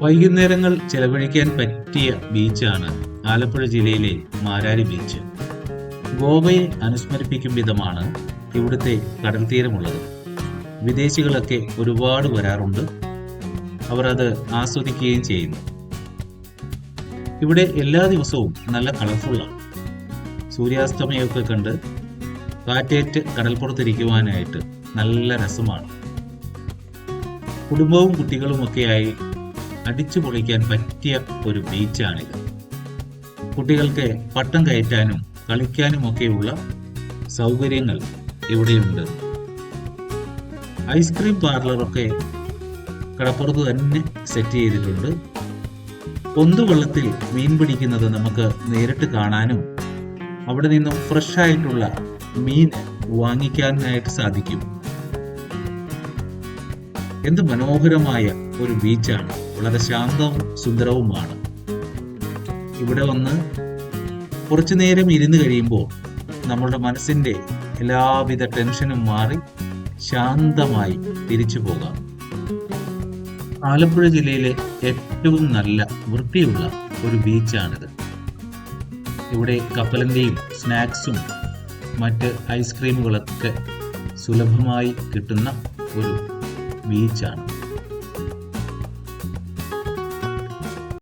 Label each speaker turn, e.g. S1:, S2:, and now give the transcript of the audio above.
S1: വൈകുന്നേരങ്ങൾ ചെലവഴിക്കാൻ പറ്റിയ ബീച്ചാണ് ആലപ്പുഴ ജില്ലയിലെ മാരാരി ബീച്ച്. ഗോവയെ അനുസ്മരിപ്പിക്കും വിധമാണ് ഇവിടുത്തെ കടൽ തീരമുള്ളത്. വിദേശികളൊക്കെ ഒരുപാട് വരാറുണ്ട്. അവർ അത് ആസ്വദിക്കുകയും ചെയ്യുന്നു. ഇവിടെ എല്ലാ ദിവസവും നല്ല കളർഫുള്ളാണ്. സൂര്യാസ്തമയമൊക്കെ കണ്ട് കാറ്റേറ്റ് കടൽപ്പുറത്തിരിക്കുവാനായിട്ട് നല്ല രസമാണ്. കുടുംബവും കുട്ടികളുമൊക്കെയായി അടിച്ചു പൊളിക്കാൻ പറ്റിയ ഒരു ബീച്ചാണിത് കുട്ടികൾക്ക് പട്ടം കയറ്റാനും കളിക്കാനും കളിക്കാനുമൊക്കെയുള്ള സൗകര്യങ്ങൾ ഇവിടെയുണ്ട്. ഐസ്ക്രീം പാർലറൊക്കെ കടപ്പുറത്ത് തന്നെ സെറ്റ് ചെയ്തിട്ടുണ്ട്. പൊന്തുവെള്ളത്തിൽ മീൻ പിടിക്കുന്നത് നമുക്ക് നേരിട്ട് കാണാനും അവിടെ നിന്നും ഫ്രഷ് ആയിട്ടുള്ള മീൻ വാങ്ങിക്കാനായിട്ട് സാധിക്കും. എന്ത് മനോഹരമായ ഒരു ബീച്ചാണ്. വളരെ ശാന്തവും സുന്ദരവുമാണ്. ഇവിടെ വന്ന് കുറച്ചു നേരം ഇരുന്ന് കഴിയുമ്പോൾ നമ്മളുടെ മനസ്സിന്റെ എല്ലാവിധ ടെൻഷനും മാറി ശാന്തമായി തിരിച്ചു പോകാം. ആലപ്പുഴ ജില്ലയിലെ ഏറ്റവും നല്ല വൃത്തിയുള്ള ഒരു ബീച്ചാണിത്. ഇവിടെ കപ്പലണ്ടിയും സ്നാക്സും മറ്റ് ഐസ്ക്രീമുകളൊക്കെ സുലഭമായി കിട്ടുന്ന ഒരു ബീച്ചാണ്.